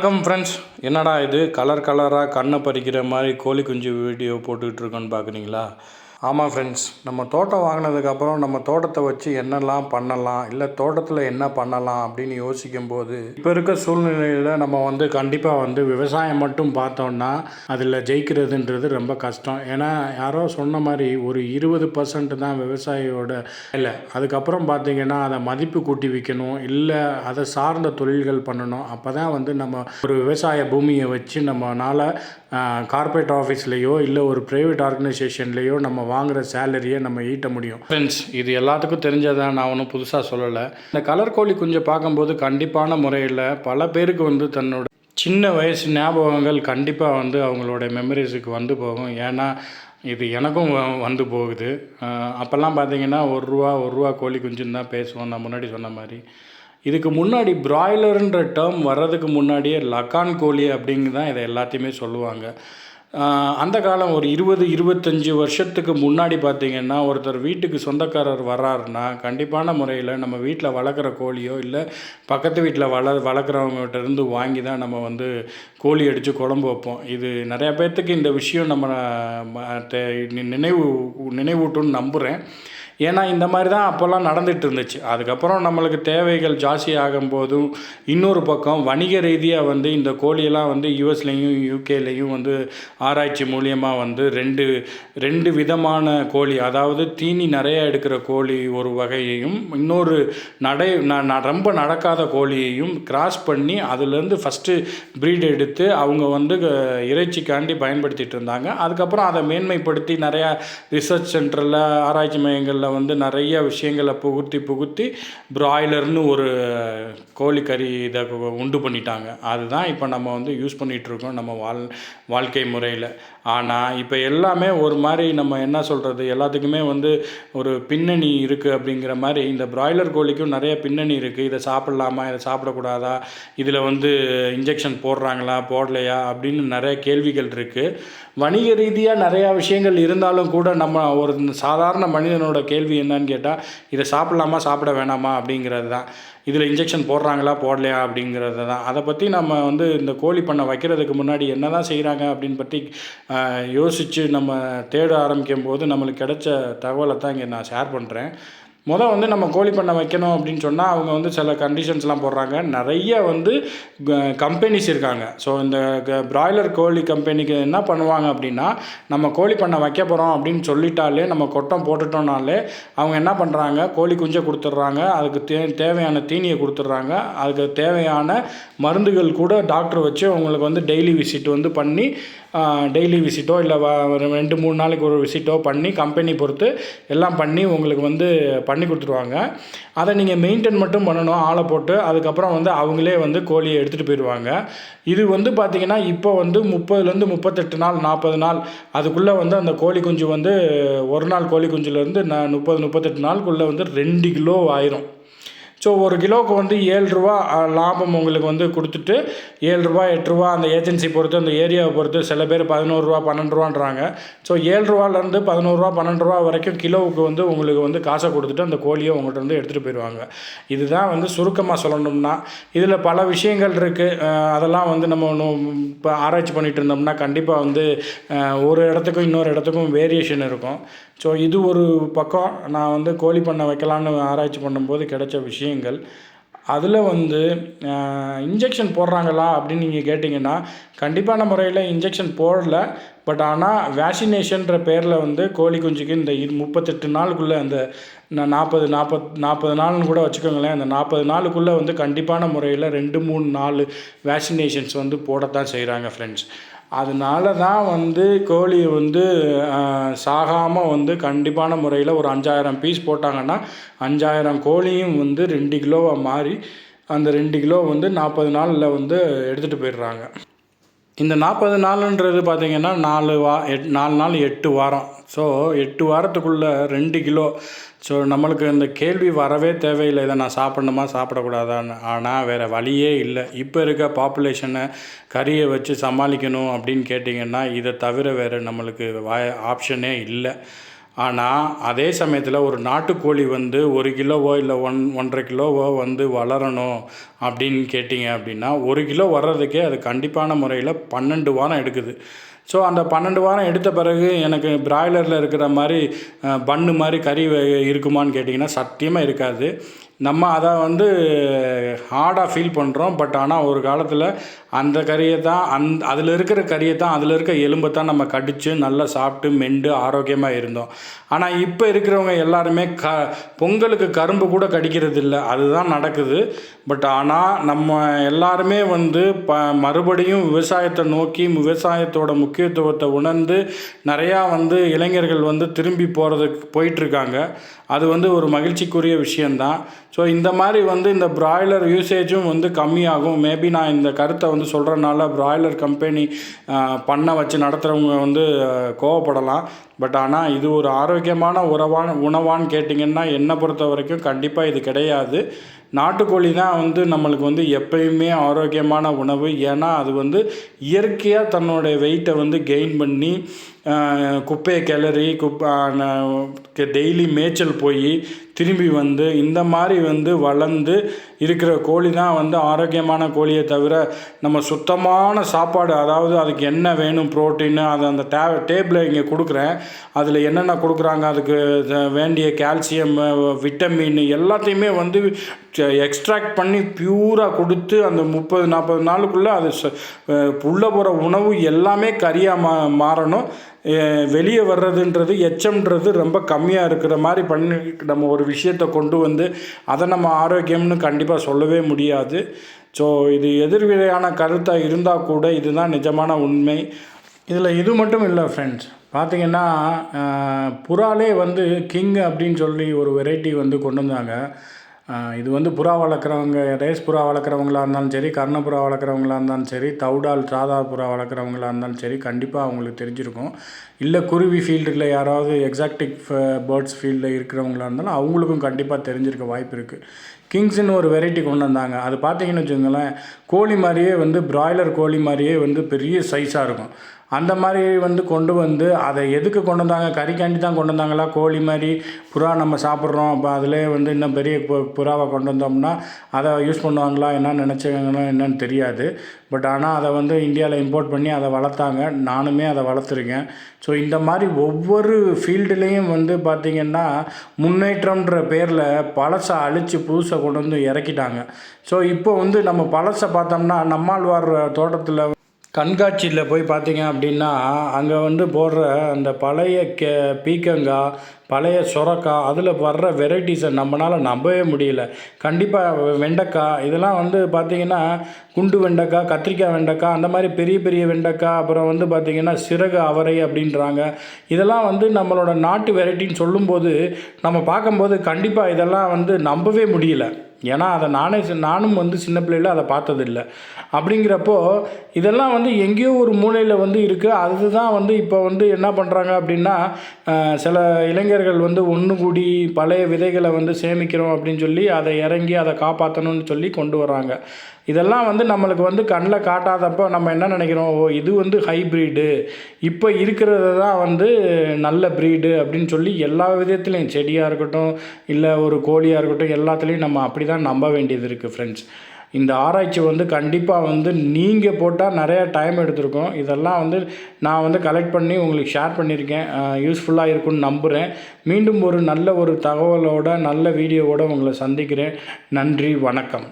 வணக்கம் ஃப்ரெண்ட்ஸ் என்னடா இது? கலர் கலராக கண்ணை பறிக்கிற மாதிரி கோழி குஞ்சு வீடியோ போட்டுக்கிட்டு இருக்கோன்னு பார்க்குறீங்களா ஆமாம் ஃப்ரெண்ட்ஸ் நம்ம தோட்டம் வாங்கினதுக்கப்புறம் நம்ம தோட்டத்தை வச்சு என்னெல்லாம் பண்ணலாம் இல்லை தோட்டத்தில் என்ன பண்ணலாம் அப்படின்னு யோசிக்கும் போது இப்போ இருக்க சூழ்நிலையில் நம்ம வந்து கண்டிப்பாக வந்து விவசாயம் மட்டும் பார்த்தோம்னா அதில் ஜெயிக்கிறதுன்றது ரொம்ப கஷ்டம். ஏன்னா யாரோ சொன்ன மாதிரி ஒரு இருபது பர்சன்ட் தான் விவசாயியோட இல்லை அதுக்கப்புறம் பார்த்தீங்கன்னா அதை மதிப்பு கூட்டி விற்கணும் இல்லை அதை சார்ந்த தொழில்கள் பண்ணணும். அப்போ தான் வந்து நம்ம ஒரு விவசாய பூமியை வச்சு நம்மளால் கார்ப்பரேட் ஆஃபீஸ்லேயோ இல்லை ஒரு ப்ரைவேட் ஆர்கனைசேஷன்லேயோ நம்ம வாங்குகிற சேலரியை நம்ம ஈட்ட முடியும். ஃப்ரெண்ட்ஸ் இது எல்லாத்துக்கும் தெரிஞ்சதான் நான் ஒன்றும் புதுசாக சொல்லலை. இந்த கலர் கோழி குஞ்சை பார்க்கும்போது கண்டிப்பான முறையில் பல பேருக்கு வந்து தன்னோட சின்ன வயசு ஞாபகங்கள் கண்டிப்பாக வந்து அவங்களோட மெமரிஸுக்கு வந்து போகும். ஏன்னா இது எனக்கும் வ- வந்து போகுது. அப்போல்லாம் பார்த்தீங்கன்னா ஒரு ரூபா ஒரு ரூபா கோழி குஞ்சுன்னு தான் பேசுவோம். நான் முன்னாடி சொன்ன மாதிரி. இதுக்கு முன்னாடி பிராய்லருன்ற டேர்ம் வர்றதுக்கு முன்னாடியே லக்கான் கோழி அப்படிங்கு தான் இதை எல்லாத்தையுமே சொல்லுவாங்க. அந்த காலம் ஒரு இருபது இருபத்தஞ்சி வருஷத்துக்கு முன்னாடி பார்த்திங்கன்னா ஒருத்தர் வீட்டுக்கு சொந்தக்காரர் வர்றாருன்னா கண்டிப்பான முறையில் நம்ம வீட்டில் வளர்க்குற கோழியோ இல்லை பக்கத்து வீட்டில் வள வளர்க்குறவங்ககிட்டருந்து வாங்கி தான் நம்ம வந்து கோழி அடித்து குழம்பு வைப்போம். இது நிறையா பேர்த்துக்கு இந்த விஷயம் நம்ம நினைவு நினைவூட்டும்னு நம்புகிறேன் ஏன்னா இந்த மாதிரி தான் அப்போல்லாம் நடந்துட்டு இருந்துச்சு. அதுக்கப்புறம் நம்மளுக்கு தேவைகள் ஜாஸ்தி ஆகும்போதும் இன்னொரு பக்கம் வணிக ரீதியாக வந்து இந்த கோழியெல்லாம் வந்து யூஎஸ்லேயும் யூகேலேயும் வந்து ஆராய்ச்சி மூலியமாக வந்து ரெண்டு ரெண்டு விதமான கோழி அதாவது தீனி நிறையா எடுக்கிற கோழி ஒரு வகையையும் இன்னொரு நடை ந- ரொம்ப நடக்காத கோழியையும் கிராஸ் பண்ணி அதுலேருந்து ஃபஸ்ட்டு ப்ரீட் எடுத்து அவங்க வந்து இறைச்சிக்காண்டி பயன்படுத்திட்டு இருந்தாங்க. அதுக்கப்புறம் அதை மேன்மைப்படுத்தி நிறையா ரிசர்ச் சென்டரில் ஆராய்ச்சி மையங்களில் வந்து நிறைய விஷயங்களை புகுத்தி புகுத்தி ப்ராய்லர்னு ஒரு கோழிக்கறி இதை உண்டு பண்ணிட்டாங்க. அதுதான் இப்போ நம்ம வந்து யூஸ் பண்ணிகிட்டு இருக்கோம் நம்ம வாழ் வாழ்க்கை முறையில். ஆனால் இப்போ எல்லாமே ஒரு மாதிரி நம்ம என்ன சொல்கிறது எல்லாத்துக்குமே வந்து ஒரு பின்னணி இருக்குது அப்படிங்கிற மாதிரி இந்த ப்ராய்லர் கோழிக்கும் நிறைய பின்னணி இருக்குது இதை சாப்பிட்லாமா? இதை சாப்பிடக்கூடாதா? இதில் வந்து இன்ஜெக்ஷன் போடுறாங்களா? போடலையா? அப்படின்னு நிறைய கேள்விகள் இருக்குது வணிக ரீதியாக நிறையா விஷயங்கள் இருந்தாலும் கூட நம்ம ஒரு சாதாரண மனிதனோட கேள்வி கேள்வி என்னன்னு கேட்டால் இதை சாப்பிட்லாமா சாப்பிட வேணாமா அப்படிங்கிறது தான். இதில் இன்ஜெக்ஷன் போடுறாங்களா போடலையா அப்படிங்கிறது தான். அதை பற்றி நம்ம வந்து இந்த கோழி பண்ணை வைக்கிறதுக்கு முன்னாடி என்ன தான் செய்கிறாங்க அப்படின்னு பற்றி யோசித்து நம்ம தேட ஆரம்பிக்கும் போது நம்மளுக்கு கிடைச்ச தகவலை தான் இங்கே நான் ஷேர் பண்ணுறேன் முதல் வந்து நம்ம கோழி பண்ணை வைக்கணும் அப்படின்னு சொன்னால் அவங்க வந்து சில கண்டிஷன்ஸ்லாம் போடுறாங்க. நிறைய வந்து கம்பெனிஸ் இருக்காங்க. ஸோ இந்த பிராய்லர் கோழி கம்பெனிக்கு என்ன பண்ணுவாங்க அப்படின்னா நம்ம கோழி பண்ணை வைக்க போகிறோம் அப்படின்னு சொல்லிட்டாலே நம்ம கொட்டம் போட்டுட்டோம்னாலே அவங்க என்ன பண்ணுறாங்க கோழி குஞ்சை கொடுத்துட்றாங்க. அதுக்கு தே தேவையான தீனியை கொடுத்துட்றாங்க. அதுக்கு தேவையான மருந்துகள் கூட டாக்டர் வச்சு அவங்களுக்கு வந்து டெய்லி விசிட் வந்து பண்ணி டெய்லி விசிட்டோ இல்லை ஒரு ரெண்டு மூணு நாளைக்கு ஒரு விசிட்டோ பண்ணி கம்பெனி பொறுத்து எல்லாம் பண்ணி உங்களுக்கு வந்து பண்ணி கொடுத்துருவாங்க. அதை நீங்கள் மெயின்டைன் மட்டும் பண்ணணும் ஆளை போட்டு அதுக்கப்புறம் வந்து அவங்களே வந்து கோழியை எடுத்துகிட்டு போயிடுவாங்க. இது வந்து பார்த்திங்கன்னா இப்போ வந்து முப்பதுலேருந்து முப்பத்தெட்டு நாள் நாற்பது நாள் அதுக்குள்ளே வந்து அந்த கோழி குஞ்சு வந்து ஒரு நாள் கோழி குஞ்சுலேருந்து ந முப்பது முப்பத்தெட்டு நாளுக்குள்ளே வந்து ரெண்டு கிலோ ஆயிரும். ஸோ ஒரு கிலோவுக்கு வந்து ஏழு ரூபா லாபம் உங்களுக்கு வந்து கொடுத்துட்டு ஏழு ரூபா எட்டு ரூபா அந்த ஏஜென்சி பொறுத்து அந்த ஏரியாவை பொறுத்து சில பேர் பதினோரு ரூபா பன்னெண்டு ரூபான்றாங்க. ஸோ ஏழு ரூபாலேருந்து பதினோருவா பன்னெண்டு ரூபா வரைக்கும் கிலோவுக்கு வந்து உங்களுக்கு வந்து காசை கொடுத்துட்டு அந்த கோழியை உங்கள்கிட்ட வந்து எடுத்துகிட்டு போயிடுவாங்க. இதுதான் வந்து சுருக்கமாக சொல்லணும்னா இதில் பல விஷயங்கள் இருக்குது அதெல்லாம் வந்து நம்ம ஒன்றும் இப்போ ஆராய்ச்சி பண்ணிட்டு இருந்தோம்னா கண்டிப்பாக வந்து ஒரு இடத்துக்கும் இன்னொரு இடத்துக்கும் வேரியேஷன் இருக்கும். ஸோ இது ஒரு பக்கம் நான் வந்து கோழி பண்ணை வைக்கலான்னு ஆராய்ச்சி பண்ணும்போது கிடைச்ச விஷயம். விஷயங்கள். அதில் வந்து இன்ஜெக்ஷன் போடுறாங்களா அப்படின்னு நீங்கள் கேட்டிங்கன்னா கண்டிப்பான முறையில் இன்ஜெக்ஷன் போடல. பட் ஆனால் வேக்சினேஷன்ற பேரில் வந்து கோழி குஞ்சுக்கு இந்த இரு முப்பத்தெட்டு நாளுக்குள்ளே அந்த நாற்பது நாற்பத் நாற்பது நாள்னு கூட வச்சுக்கோங்களேன் அந்த நாற்பது நாளுக்குள்ளே வந்து கண்டிப்பான முறையில் ரெண்டு மூணு நாலு வேக்சினேஷன்ஸ் வந்து போடத்தான் செய்கிறாங்க ஃப்ரெண்ட்ஸ் அதனால தான் வந்து கோழி வந்து சாகாமல் வந்து கண்டிப்பான முறையில் ஒரு அஞ்சாயிரம் பீஸ் போட்டாங்கன்னா அஞ்சாயிரம் கோழியும் வந்து ரெண்டு கிலோவாக மாறி அந்த ரெண்டு கிலோ வந்து நாற்பது நாளில் வந்து எடுத்துகிட்டு போயிடுறாங்க. இந்த நாற்பது நாளுன்றது பார்த்தீங்கன்னா நாலு வா எட் நாலு நாள் எட்டு வாரம். ஸோ எட்டு வாரத்துக்குள்ளே ரெண்டு கிலோ. ஸோ நம்மளுக்கு இந்த கேள்வி வரவே தேவையில்லை. இதை நான் சாப்பிடணுமா சாப்பிடக்கூடாதான்னு. ஆனால் வேறு வழியே இல்லை. இப்போ இருக்க பாப்புலேஷனை கறியை வச்சு சமாளிக்கணும் அப்படின்னு கேட்டிங்கன்னா இதை தவிர வேறு நம்மளுக்கு வாய ஆப்ஷனே இல்லை. ஆனால் அதே சமயத்தில் ஒரு நாட்டுக்கோழி வந்து ஒரு கிலோவோ இல்லை ஒன் ஒன்றரை கிலோவோ வந்து வளரணும் அப்படின்னு கேட்டிங்க அப்படின்னா ஒரு கிலோ வர்றதுக்கே அது கண்டிப்பான முறையில் பன்னெண்டு வாரம் எடுக்குது. ஸோ அந்த பன்னெண்டு வாரம் எடுத்த பிறகு எனக்கு பிராய்லரில் இருக்கிற மாதிரி பண்ணு பன்னு மாதிரி கறி இருக்குமான்னு கேட்டிங்கன்னா சத்தியமாக இருக்காது. நம்ம அதை வந்து ஹார்டாக ஃபீல் பண்ணுறோம் பட் ஆனால் ஒரு காலத்தில் அந்த கறியை தான் அந் அதில் இருக்கிற கறியை தான் அதில் இருக்க எலும்பை தான் நம்ம கடித்து நல்லா சாப்பிட்டு மெண்டு ஆரோக்கியமாக இருந்தோம். ஆனால் இப்போ இருக்கிறவங்க எல்லாருமே க பொங்கலுக்கு கரும்பு கூட கடிக்கிறது இல்லை அதுதான் நடக்குது. பட் ஆனால் நம்ம எல்லாருமே வந்து ப மறுபடியும் விவசாயத்தை நோக்கி விவசாயத்தோட முக்கியத்துவத்தை உணர்ந்து நிறையா வந்து இளைஞர்கள் வந்து திரும்பி போகிறதுக்கு போயிட்டுருக்காங்க அது வந்து ஒரு மகிழ்ச்சிக்குரிய விஷயந்தான் ஸோ இந்த மாதிரி வந்து இந்த பிராய்லர் யூசேஜும் வந்து கம்மியாகும். மேபி நான் இந்த கருத்தை வந்து சொல்கிறனால ப்ராய்லர் கம்பெனி பண்ண வச்சு நடத்துகிறவங்க வந்து கோவப்படலாம். பட் ஆனால் இது ஒரு ஆரோக்கியமான உறவான உணவான்னு கேட்டிங்கன்னா என்னை பொறுத்த வரைக்கும் கண்டிப்பாக இது கிடையாது. நாட்டுக்கோழி தான் வந்து நம்மளுக்கு வந்து எப்பயுமே ஆரோக்கியமான உணவு. ஏன்னா அது வந்து இயற்கையாக தன்னுடைய வெயிட்டை வந்து கெயின் பண்ணி குப்பையை கிளறி குப்பை டெய்லி மேய்ச்சல் போய் திரும்பி வந்து இந்த மாதிரி வந்து வளர்ந்து இருக்கிற கோழி தான் வந்து ஆரோக்கியமான கோழியை தவிர நம்ம சுத்தமான சாப்பாடு அதாவது அதுக்கு என்ன வேணும் ப்ரோட்டீனு அது அந்த டே டேபிளை இங்கே கொடுக்குறேன். அதில் என்னென்ன கொடுக்குறாங்க அதுக்கு வேண்டிய கால்சியம் விட்டமின் எல்லாத்தையுமே வந்து எக்ஸ்ட்ராக்ட் பண்ணி பியூராக கொடுத்து அந்த முப்பது நாற்பது நாளுக்குள்ளே அது ச- உள்ள போகிற உணவு எல்லாமே கறியாக மா மாறணும். வெளியே வர்றதுன்றது எச்சம்ன்றது ரொம்ப கம்மியாக இருக்கிற மாதிரி பண்ணி நம்ம ஒரு விஷயத்தை கொண்டு வந்து அதை நம்ம ஆரோக்கியம்னு கண்டிப்பாக சொல்லவே முடியாது. ஸோ இது எதிர்வினையான கருத்தாக இருந்தால் கூட இதுதான் நிஜமான உண்மை. இதில் இது மட்டும் இல்லை ஃப்ரெண்ட்ஸ் பார்த்தீங்கன்னா புறாலே வந்து கிங் அப்படின்னு சொல்லி ஒரு வெரைட்டி வந்து கொண்டு வந்தாங்க. இது வந்து புறா வளர்க்குறவங்க ரேஸ் புறா வளர்க்குறவங்களா இருந்தாலும் சரி கர்ண புறா வளர்க்குறவங்களா இருந்தாலும் சரி தவுடால் சாதா புறா வளர்க்குறவங்களா இருந்தாலும் சரி கண்டிப்பாக அவங்களுக்கு தெரிஞ்சிருக்கும். இல்லை குருவி ஃபீல்டில் யாராவது எக்ஸாக்டிக் பேர்ட்ஸ் ஃபீல்டில் இருக்கிறவங்களா இருந்தாலும் அவங்களுக்கும் கண்டிப்பாக தெரிஞ்சிருக்க வாய்ப்பு இருக்குது கிங்ஸ்னு ஒரு வெரைட்டி கொண்டு வந்தாங்க. அது பார்த்தீங்கன்னு வச்சுக்கோங்களேன் கோழி மாதிரியே வந்து பிராய்லர் கோழி மாதிரியே வந்து பெரிய சைஸாக இருக்கும். அந்த மாதிரி வந்து கொண்டு வந்து அதை எதுக்கு கொண்டு வந்தாங்க? கறிக்காண்டி தான் கொண்டு வந்தாங்களா? கோழி மாதிரி புறா நம்ம சாப்பிட்றோம். அப்போ அதிலே வந்து இன்னும் பெரிய பு- புறாவை கொண்டு வந்தோம்னா அதை யூஸ் பண்ணுவாங்களா? என்ன நினச்சாங்களோ என்னன்னு தெரியாது. பட் ஆனால் அதை வந்து இந்தியாவில் இம்போர்ட் பண்ணி அதை வளர்த்தாங்க. நானுமே அதை வளர்த்துருக்கேன். ஸோ இந்த மாதிரி ஒவ்வொரு ஃபீல்டுலேயும் வந்து பார்த்திங்கன்னா முன்னேற்றம்ன்ற பேரில் பழசை அழித்து புதுசை கொண்டு வந்து இறக்கிட்டாங்க. ஸோ இப்போ வந்து நம்ம பழசை பார்த்தோம்னா நம்மாழ்வார் தோட்டத்தில் கண்காட்சியில் போய் பார்த்தீங்க அப்படின்னா அங்கே வந்து போடுற அந்த பழைய கே பீக்கங்காய் பழைய சுரக்காய் அதில் வர்ற வெரைட்டிஸை நம்மளால் நம்பவே முடியல. கண்டிப்பாக வெண்டைக்காய் இதெல்லாம் வந்து பார்த்திங்கன்னா குண்டு வெண்டைக்காய் கத்திரிக்காய் வெண்டைக்காய் அந்த மாதிரி பெரிய பெரிய வெண்டைக்காய் அப்புறம் வந்து பார்த்திங்கன்னா சிறகு அவரை அப்படின்றாங்க. இதெல்லாம் வந்து நம்மளோட நாட்டு வெரைட்டின்னு சொல்லும்போது நம்ம பார்க்கும்போது கண்டிப்பாக இதெல்லாம் வந்து நம்பவே முடியல. ஏன்னா அதை நானே நானும் வந்து சின்ன பிள்ளையில் அதை பார்த்ததில்ல. அப்படிங்கிறப்போ இதெல்லாம் வந்து எங்கேயோ ஒரு மூலையில் வந்து இருக்குது அதுதான் வந்து இப்போ வந்து என்ன பண்ணுறாங்க அப்படின்னா சில இளைஞர்கள் வந்து ஒன்று கூடி பழைய விதைகளை வந்து சேமிக்கிறோம் அப்படின்னு சொல்லி அதை இறங்கி அதை காப்பாற்றணும்னு சொல்லி கொண்டு வராங்க இதெல்லாம் வந்து நம்மளுக்கு வந்து கண்ணில் காட்டாதப்போ நம்ம என்ன நினைக்கிறோம்? ஓ இது வந்து ஹைப்ரீடு இப்போ இருக்கிறது தான் வந்து நல்ல ப்ரீடு அப்படின்னு சொல்லி எல்லா விதத்துலேயும் செடியாக இருக்கட்டும் இல்லை ஒரு கோழியாக இருக்கட்டும் எல்லாத்துலேயும் நம்ம அப்படி தான் நம்ப வேண்டியது இருக்குது ஃப்ரெண்ட்ஸ் இந்த ஆராய்ச்சி வந்து கண்டிப்பாக வந்து நீங்கள் போட்டால் நிறையா டைம் எடுத்திருக்கோம். இதெல்லாம் வந்து நான் வந்து கலெக்ட் பண்ணி உங்களுக்கு ஷேர் பண்ணியிருக்கேன். யூஸ்ஃபுல்லாக இருக்கும்னு நம்புகிறேன் மீண்டும் ஒரு நல்ல ஒரு தகவலோட நல்ல வீடியோவோட உங்களை சந்திக்கிறேன். நன்றி வணக்கம்.